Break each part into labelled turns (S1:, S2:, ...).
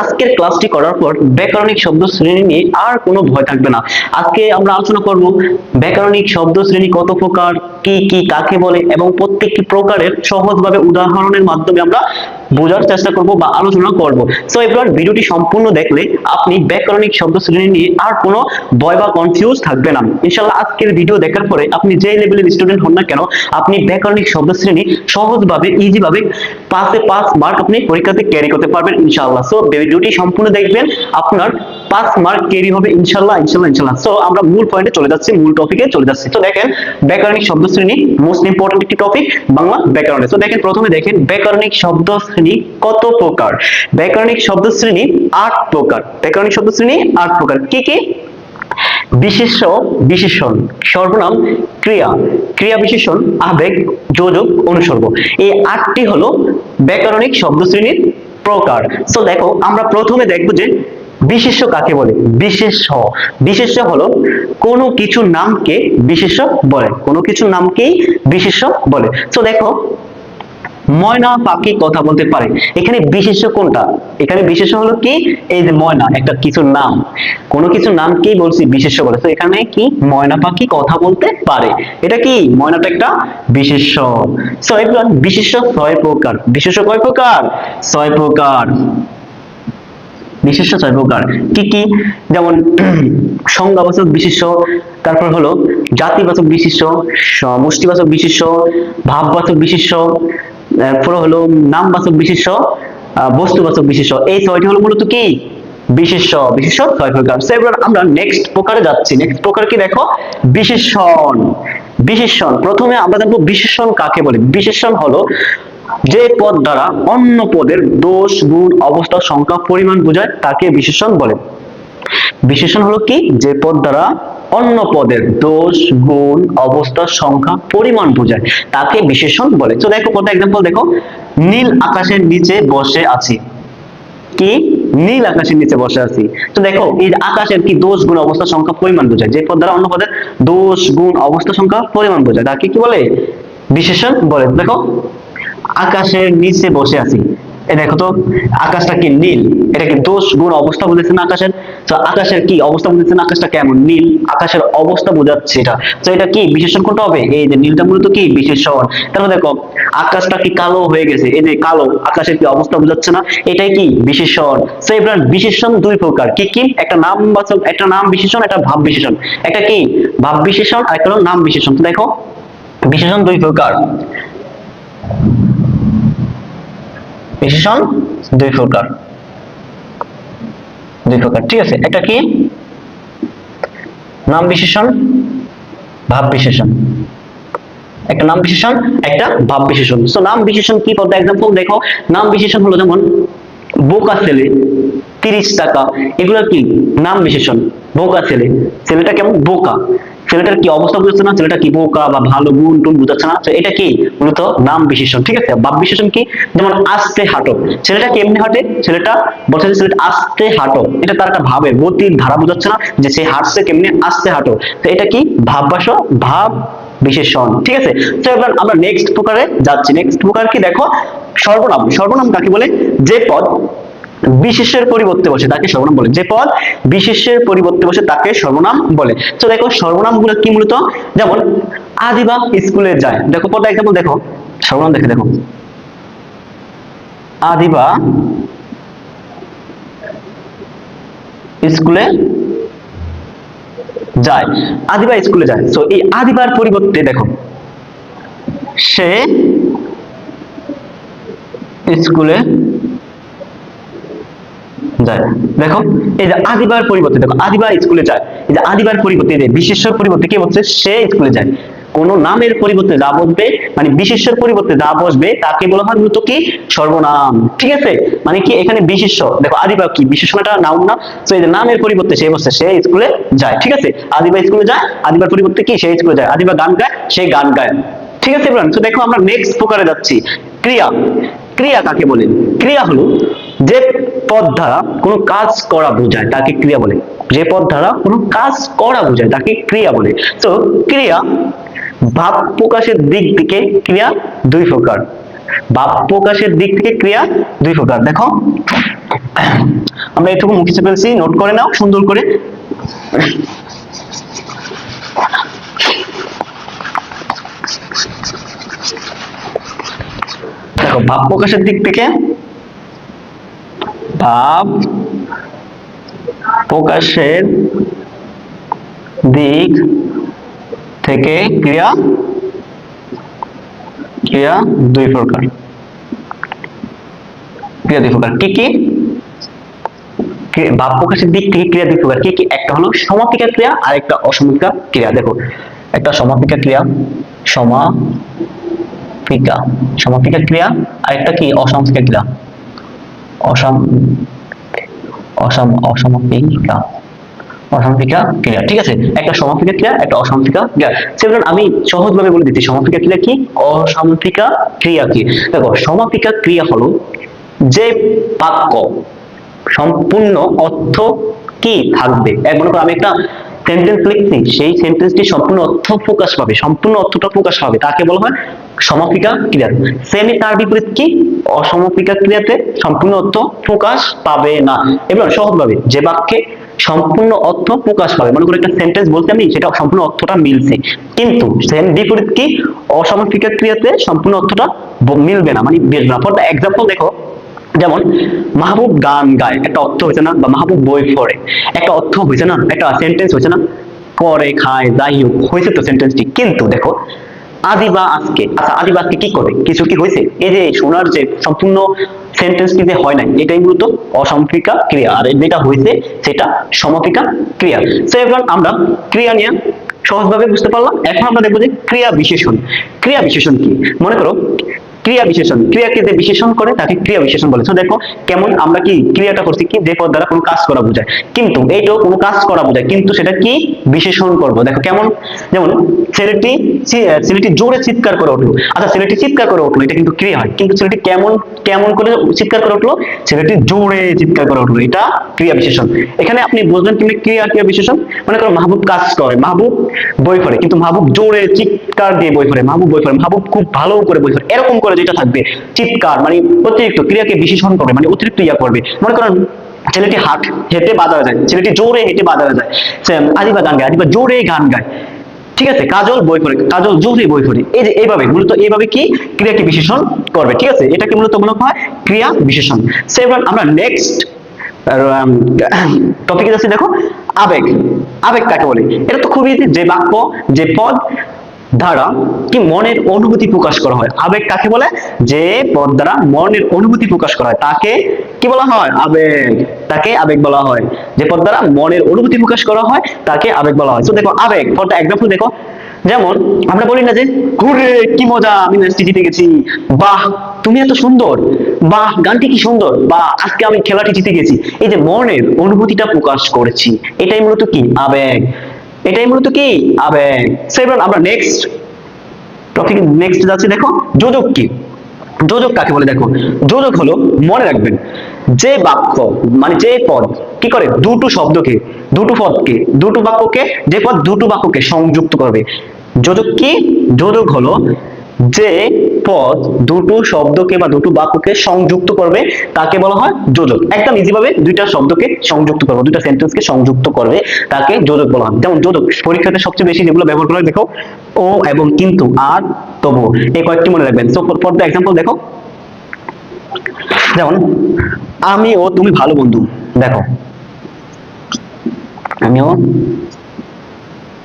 S1: আজকের ক্লাসটি করার পর ব্যাকরণিক শব্দ শ্রেণি নিয়ে আর কোনো ভয় থাকবে না। আজকে আমরা আলোচনা করব ব্যাকরণিক শব্দ শ্রেণি কত প্রকার, কি কি, কাকে বলে এবং প্রত্যেকটি প্রকারের সহজভাবে উদাহরণের মাধ্যমে আমরা বোঝার চেষ্টা করব বা আলোচনা করব। সো এবার ভিডিওটি সম্পূর্ণ দেখলে আপনি ব্যাকরণিক শব্দ শ্রেণি নিয়ে আর কোনো ভয় বা কনফিউজ থাকবে না। ইনশাআল্লাহ আজকের ভিডিও দেখার পরে আপনি যে লেভেলের স্টুডেন্ট হন না কেন, আপনি ব্যাকরণিক শব্দ শ্রেণি সহজভাবে ইজি ভাবে পাঁচে পাঁচ মার্ক আপনি পরীক্ষাতে ক্যারি করতে পারবেন ইনশাআল্লাহ। সো ভিডিওটি সম্পূর্ণ দেখবেন। আপনার পাঁচ মার্ক ক্যারি হবে ইনশাআল্লাহ ইনশাআল্লাহ ইনশাআল্লাহ সো আমরা মূল পয়েন্টে চলে যাচ্ছি, মূল টপিকে চলে যাচ্ছি। তো দেখেন, ব্যাকরণিক শব্দ শ্রেণি মোস্ট ইম্পর্টেন্ট একটি টপিক বাংলা ব্যাকরণে। তো দেখেন, প্রথমে দেখেন, ব্যাকরণিক শব্দ শ্রেণি কত প্রকার? ব্যাকরণিক শব্দ শ্রেণি আট প্রকার। ব্যাকরণিক শব্দ শ্রেণি আট প্রকার। কি কি? বিশেষ্য, বিশেষণ, সর্বনাম, ক্রিয়া। ক্রিয়া বিশেষণ, আবেগ, যোজক, অনুসর্গ। এই আটটি হলো ব্যাকরণিক শব্দ শ্রেণির প্রকার। তো দেখো, আমরা প্রথমে দেখব যে বিশেষ্য কাকে বলে? বিশেষ্য। বিশেষ্য হলো কোনো কিছু নামকে বিশেষ্য বলে। কোনো কিছু নামকেই বিশেষ্য বলে। তো দেখো ময়না পাখি কথা বলতে পারে। এখানে বিশেষ্য কোনটা? এখানে বিশেষ্য হলো কি? এই যে ময়না, একটা কিছু নাম। কোনো কিছু নামকেই বলছি বিশেষ্য বলে। তো এখানে কি? ময়না পাখি কথা বলতে পারে। এটা কি? ময়নাটা একটা বিশেষ্য। সো বিশেষ্য ছয় প্রকার। বিশেষ্য কয় প্রকার? ছয় প্রকার। বিশেষ্য ছয় প্রকার। কি কি? যেমন, সংজ্ঞাবাচক বিশেষ্য, তারপর হলো জাতিবাচক বিশেষ্য, সমষ্টিবাচক বিশেষ্য, ভাববাচক বিশেষ্য তারপর হলো নামবাচক বিশেষ্য বস্তুবাচক বিশেষ্য। এই ছয়টি হলো মূলত কি? বিশেষ্য বিশেষ্য ছয় প্রকার। So, এবার আমরা নেক্সট প্রকারে যাচ্ছি। নেক্সট প্রকার কি দেখো? বিশেষণ বিশেষণ প্রথমে আমরা দেখব বিশেষণ কাকে বলে? বিশেষণ হলো যে পদ দ্বারা অন্য পদের দোষ গুণ অবস্থা সংখ্যা পরিমাণ বোঝায় তাকে বিশেষণ বলে। বিশেষণ হলো কি? যে পদ দ্বারা অন্য পদের দোষ, গুণ অবস্থা সংখ্যা, পরিমাণ বোঝায়। তাকে বিশেষণ বলে। তো দেখো কত এক্সাম্পল দেখো, নীল আকাশের নিচে বসে আছি। কি? নীল আকাশের নিচে বসে আছি। তো দেখো, এই আকাশের কি দোষ, গুণ অবস্থা সংখ্যা, পরিমাণ বোঝায়। যে পদ দ্বারা অন্য পদের দোষ, গুণ অবস্থা সংখ্যা, পরিমাণ বোঝায়। তাকে কি বলে? বিশেষণ বলে। দেখো, আকাশের নিচে বসে আছি। এ দেখো তো, আকাশটা কি নীল? এটা কি দোষ গুণ অবস্থা বুঝেছে না আকাশের। তো আকাশের কি অবস্থা বুঝেছে না আকাশটা কেমন? নীল। আকাশের অবস্থা বোঝাচ্ছে এটা। তো এটা কি বিশেষণ কোনটা হবে? এই যে নীলটা মূলত কি? বিশেষণ। তাহলে দেখো, আকাশটা কি কালো হয়ে গেছে? এই যে কালো, আকাশের কি অবস্থা বোঝাচ্ছে না? এটাই কি? বিশেষণ। তো এবার বিশেষণ দুই প্রকার। কি কি? একটা নাম বাচক একটা নাম বিশেষণ, একটা ভাব বিশেষণ। একটা কি? ভাব বিশেষণ, আর একটা নাম বিশেষণ। তো দেখো, বিশেষণ দুই প্রকার। বিশেষণ দুই প্রকার। দুই প্রকার, ঠিক আছে? এটা কি? নাম বিশেষণ, ভাব বিশেষণ। একটা নাম বিশেষণ, একটা ভাব বিশেষণ। তো নাম বিশেষণ কি বলতে? এক্সাম্পল দেখো। নাম বিশেষণ হলো যেমন, বোকা ছেলে, তিরিশ টাকা। এগুলো কি? নাম বিশেষণ। বোকা ছেলে। ছেলেটা কেমন? বোকা। ছেলেটার কি অবস্থা বুঝাচ্ছে না? ছেলেটা কি বোকা বা ভালো গুণ টুন বুঝাচ্ছে না? তো এটা কি? মূলত নাম বিশেষণ, ঠিক আছে? ভাব বিশেষণ কি? যেমন আস্তে হাঁটো। ছেলেটা কেমনি হাঁটে? ছেলেটা বলছে যে ছেলেটা আস্তে হাঁটো। এটা তার একটা ভাবের গতির ধারা বুঝাচ্ছে না যে সে হাঁটছে কেমনি? আস্তে হাঁটো। তো এটা কি? ভাব বাস ভাব বিশেষণ, ঠিক আছে? তো এবার আমরা নেক্সট প্রকারে যাচ্ছি। নেক্সট প্রকার কি? দেখো, সর্বনাম। সর্বনাম কাকে বলে? যে পদ বিশেষের পরিবর্তে বসে তাকে সর্বনাম বলে। যে পদ বিশেষের পরিবর্তে বসে তাকে সর্বনাম বলে। তো দেখো সর্বনামগুলো কি মূলত? যেমন, আদিবা স্কুলে যায়। দেখো পদ এক্সাম্পল দেখো। সর্বনাম দেখে দেখো। আদিবা স্কুলে যায়। আদিবা স্কুলে যায়। তো এই আদিবার পরিবর্তে দেখো, সে স্কুলে যায়। দেখো, এই যে আদিবার পরিবর্তে, দেখো, আদিবার স্কুলে যায়। এই যে আদিবার পরিবর্তে পরিবর্তে কি বলছে সে স্কুলে যায়। কোন নামের পরিবর্তে যা বসবে মানে পরিবর্তে যা বসবে, তাকে বলা হয় মূলত কি? সর্বনাম। ঠিক আছে? মানে কি এখানে দেখো আদিবা কি? বিশেষণটা নাউন না। তো এই যে নামের পরিবর্তে সে বসছে, সে স্কুলে যায়। ঠিক আছে? আদিবা স্কুলে যায়, আদিবার পরিবর্তে কি? সে স্কুলে যায়। আদিবা গান গায়, সে গান গায়। ঠিক আছে তো দেখো, আমরা নেক্সট প্রকারে যাচ্ছি। ক্রিয়া। ক্রিয়া কাকে বলে? ক্রিয়া হলো যে পদ দ্বারা কোনো কাজ করা বোঝায়, তাকে ক্রিয়া বলে। যে পদ দ্বারা কোনো কাজ করা বোঝায়, তাকে ক্রিয়া বলে। তো ক্রিয়া ভাব প্রকাশের দিক থেকে ক্রিয়া দুই প্রকার। ভাব প্রকাশের দিক থেকে ক্রিয়া দুই প্রকার। দেখো, আমরা এটুকু মুখে ফেলছি নোট করে নাও, সুন্দর করে। দেখো, ভাব প্রকাশের দিক থেকে ভাব প্রকাশের দিক থেকে ক্রিয়া ক্রিয়া দুই প্রকার। ক্রিয়া দুই প্রকার। কি কি? ভাব প্রকাশের দিক থেকে ক্রিয়া দুই প্রকার। কি কি? একটা হলো সমাপিকা ক্রিয়া আর একটা অসমাপিকা ক্রিয়া। দেখো, একটা সমাপিকা ক্রিয়া, সমাপিকা। সমাপিকা ক্রিয়া আর একটা কি? অসমাপিকা ক্রিয়া। অসম অসম অসমাপিকা ক্রিয়া। ঠিক আছে? একটা সমাপিকা ক্রিয়া, একটা অসমাপিকা ক্রিয়া। সেগুলো আমি সহজভাবে বলে দিচ্ছি সমাপিকা ক্রিয়া কি? অসমাপিকা ক্রিয়া কি? দেখো সমাপিকা ক্রিয়া হলো যে বাক্য সম্পূর্ণ অর্থ কি থাকবে? এক মনে করো আমি একটা সেন্টেন্স লিখছি সেই সেন্টেন্সটি সম্পূর্ণ অর্থ প্রকাশ পাবে। সম্পূর্ণ অর্থটা প্রকাশ পাবে। তাকে বলা হয়? সমাপিকা ক্রিয়া সেমি তার বিপরীত কি? অসমাপিকা ক্রিয়াতে সম্পূর্ণ অর্থ প্রকাশ পাবে না। এবার সহজভাবে যে বাক্যে সম্পূর্ণ অর্থ প্রকাশ পাবে, মনে করো একটা সেন্টেন্স বলতে আমি, সেটা সম্পূর্ণ অর্থটা মিলছে। কিন্তু সেম বিপরীত কি? অসমাপিকা ক্রিয়াতে সম্পূর্ণ অর্থটা মিলবে না। মানে মিলবে না ফর এক্সাম্পল দেখো যেমন, মাহবুব গান গায়, একটা অর্থ হয়েছে না, বা মাহবুব বই পড়ে, একটা অর্থ হয়েছে না, একটা সেন্টেন্স হয়েছে না করে খায়, যাই হোক, হয়েছে তো সেন্টেন্সটি কিন্তু দেখো আদি বা আজকে আচ্ছা আদি বা কি করে, কিছু কি হয়েছে? এই যে শোনার যে সম্পূর্ণ সেন্টেন্সটি যে হয় নাই, এটাই মূলত অসমাপিকা ক্রিয়া, আর যেটা হয়েছে, সেটা সমাপিকা ক্রিয়া। তো এবার আমরা ক্রিয়া নিয়ে সহজভাবে বুঝতে পারলাম। এখন আমরা দেখব যে ক্রিয়া বিশেষণ ক্রিয়া বিশেষণ কি? মনে করো ক্রিয়া বিশেষণ, ক্রিয়াকে যে বিশেষণ করে তাকে ক্রিয়া বিশেষণ বলে। তো দেখো, কেমন আমরা কি ক্রিয়াটা করছি, কি যে পদ দ্বারা কোনো কাজ করা বোঝায়। কিন্তু এইটাও কোনো কাজ করা বোঝায়, কিন্তু সেটা কি বিশেষণ করব। দেখো, কেমন? যেমন, ছেলেটি ছেলেটি জোরে চিৎকার করে উঠল। আচ্ছা ছেলেটি চিৎকার করে উঠল, এটা কিন্তু ক্রিয়া হয়। কিন্তু ছেলেটি কেমন কেমন করে চিৎকার করে উঠল? ছেলেটি জোরে চিৎকার করে উঠল, এটা ক্রিয়া বিশেষণ। এখানে আপনি বুঝলেন তুমি ক্রিয়া ক্রিয়া বিশেষণ? মনে করো, মাহবুব কাজ করে, মাহবুব বই পড়ে, কিন্তু মাহবুব জোরে চিৎকার দিয়ে বই পড়ে, মাহবুব বই পড়ে, মাহবুব খুব ভালো করে বই পড়ে, এরকম করে যেটা থাকবে, চিৎকার মানে অতিরিক্ত ক্রিয়াকে বিশেষণ করবে মানে অতিরিক্ত ইয়া করবে। মনে করেন ছেলেটি হাট, হেঁটে বাজারে যায়, ছেলেটি জোরে হেঁটে বাজারে যায়। আদিবা গান গায়, আদিবা জোরে গান গায়। ঠিক আছে? কাজল বই পড়ে, কাজল জোরে বই পড়ে। এই যে এইভাবে, মূলত এইভাবে কি? ক্রিয়াকে বিশেষণ করবে। ঠিক আছে? এটাকে মূলত মনে হয় ক্রিয়া বিশেষণ। সেবার আমরা নেক্সট টপিকে যাচ্ছি, দেখো, আবেগ। আবেগ কাকে বলে? এটা তো খুবই যে বাক্য, যে পদ দ্বারা কি মনের অনুভূতি প্রকাশ করা হয়? আবেগ কাকে বলে? যে পদ দ্বারা মনের অনুভূতি প্রকাশ করা হয়। তাকে কি বলা হয়? আবেগ। তাকে আবেগ বলা হয়। যে পদ দ্বারা মনের অনুভূতি প্রকাশ করা হয়, তাকে আবেগ বলা হয়। তো দেখো, আবেগ ফর এক্সাম্পল দেখো। যেমন, আমরা বলি না যে, ঘুরে, কি মজা, আমি ম্যাচটি জিতে গেছি। বাহ, তুমি এত সুন্দর। বাহ, গানটি কি সুন্দর। বা আজকে আমি খেলাটি জিতে গেছি। এই যে মনের অনুভূতিটা প্রকাশ করেছি, এটাই মূলত কি? আবেগ। এটাই মূলত কি? আবেগ আমরা নেক্সট টপিক নেক্সট যাচ্ছি, দেখো যোজক কি? যোজক কাকে বলে, দেখো যোজক হলো, মনে রাখবেন, যে বাক্য মানে যে পদ, কি করে? দুটো শব্দকে, দুটো পদকে, দুটো বাক্যকে, যে পদ দুটো বাক্যকে সংযুক্ত করবে। যোজক কি? যোজক হলো যে পদ দুটো শব্দকে বা দুটো বাক্যকে সংযুক্ত করবে, তাকে বলা হয় যোজক। একদম ইজি ভাবে দুইটা শব্দকে সংযুক্ত করবে, দুইটা সেন্টেন্সকে সংযুক্ত করবে, তাকে যোজক বলা হয়। যেমন যোজক, পরীক্ষাতে সবচেয়ে বেশি যেগুলো ব্যবহার করা হয়, দেখো, ও এবং কিন্তু, আর, তবু। এই কয়েকটি মনে রাখবেন। সো ফর দ্য এক্সাম্পল দেখো, যেমন, আমি ও তুমি ভালো বন্ধু, দেখো। আমিও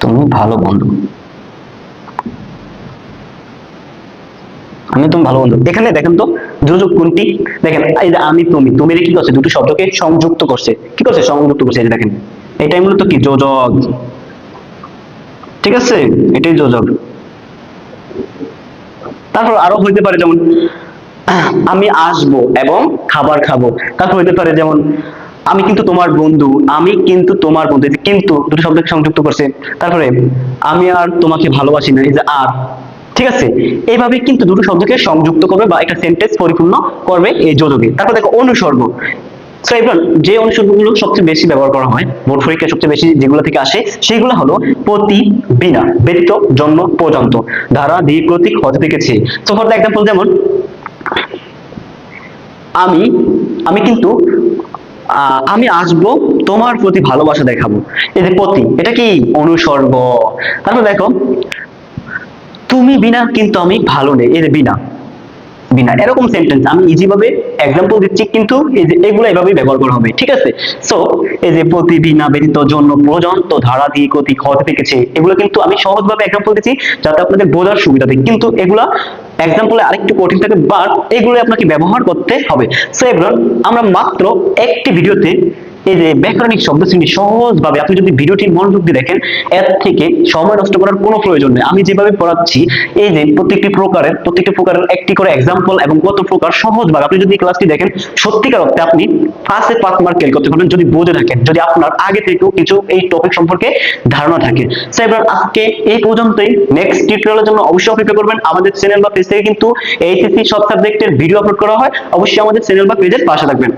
S1: তুমি ভালো বন্ধু। আমি তুমি ভালো বন্ধু। এখানে দেখেন তো যোজক কোনটি? দেখেন, এই যে আমি, তুমি। তুমি কি করছে? দুটো শব্দকে সংযুক্ত করছে। কি করছে? সংযুক্ত করছে, এই দেখেন। এটাই মূলত কি? যোজক। ঠিক আছে? এটাই যোজক। তারপর আরও হইতে পারে যেমন, আমি আসব এবং খাবার খাব। তারপর হইতে পারে যেমন, আমি কিন্তু তোমার বন্ধু, আমি কিন্তু তোমার বন্ধু। কিন্তু দুটো শব্দকে সংযুক্ত করছে। তারপরে, আমি আর তোমাকে ভালোবাসি না। এই যে আর। ঠিক আছে? এইভাবে কিন্তু দুটো শব্দকে সংযুক্ত করবে বা একটা সেন্টেন্স পরিপূর্ণ করবে এই যোজকে তারপর দেখো অনুসর্গ। এবার যে অনুসর্গগুলো সবচেয়ে বেশি ব্যবহার করা হয়, বোর্ড পরীক্ষায় সবচেয়ে বেশি যেগুলো থেকে আসে, সেগুলো হলো প্রতি বিনা ব্যতীত জন্ম, পর্যন্ত, ধারা দিয়ে প্রতীক হতে দেখেছি তো ফর এক্সাম্পল যেমন, আমি আমি কিন্তু আমি আসব, তোমার প্রতি ভালোবাসা দেখাবো। এই যে প্রতি, এটা কি? অনুসর্গ। তারপর দেখো তুমি বিনা, কিন্তু আমি ভালো নেই যে বিনা। বিনা। এরকম সেন্টেন্স আমি ইজি ভাবে এক্সাম্পল দিচ্ছি, কিন্তু এই যে এগুলো এভাবে ব্যবহার করা হবে, ঠিক আছে? সো এই যে প্রতি বিনা ব্যতীত জন্য পর্যন্ত ধারা দিয়ে গতি ক্ষত থেকেছে এগুলো কিন্তু আমি সহজভাবে এক্সাম্পল দিচ্ছি, যাতে আপনাদের বোঝার সুবিধা দেয়। কিন্তু এগুলা এক্সাম্পলে আরেকটু কঠিন থাকে বাট এগুলো আপনাকে ব্যবহার করতে হবে। সো এভরিওয়ান আমরা মাত্র একটি ভিডিওতে এই যে ব্যাকরণিক শব্দ শ্রেণি সহজভাবে আপনি যদি ভিডিওটি মনোযোগ দিয়ে দেখেন, এর থেকে সময় নষ্ট করার কোনো প্রয়োজন নেই। আমি যেভাবে পড়াচ্ছি, এই যে প্রত্যেকটি প্রকারের প্রত্যেকটি প্রকারের একটি করে এক্সাম্পল এবং কত প্রকার সহজভাবে আপনি যদি ক্লাসটি দেখেন, সত্যিকার অর্থে আপনি ফার্স্টে পাঁচ মার্ক ক্লিক করতে পারবেন যদি বুঝে থাকেন, যদি আপনার আগে থেকেও কিছু এই টপিক সম্পর্কে ধারণা থাকে। এবার আজকে এই পর্যন্তই। নেক্সট টিউটোরিয়ালের জন্য অবশ্যই অপেক্ষা করবেন। আমাদের চ্যানেল বা পেজ থেকে কিন্তু এইচএসসি সব সাবজেক্টের ভিডিও আপলোড করা হয়। অবশ্যই আমাদের চ্যানেল বা পেজের পাশে থাকবেন।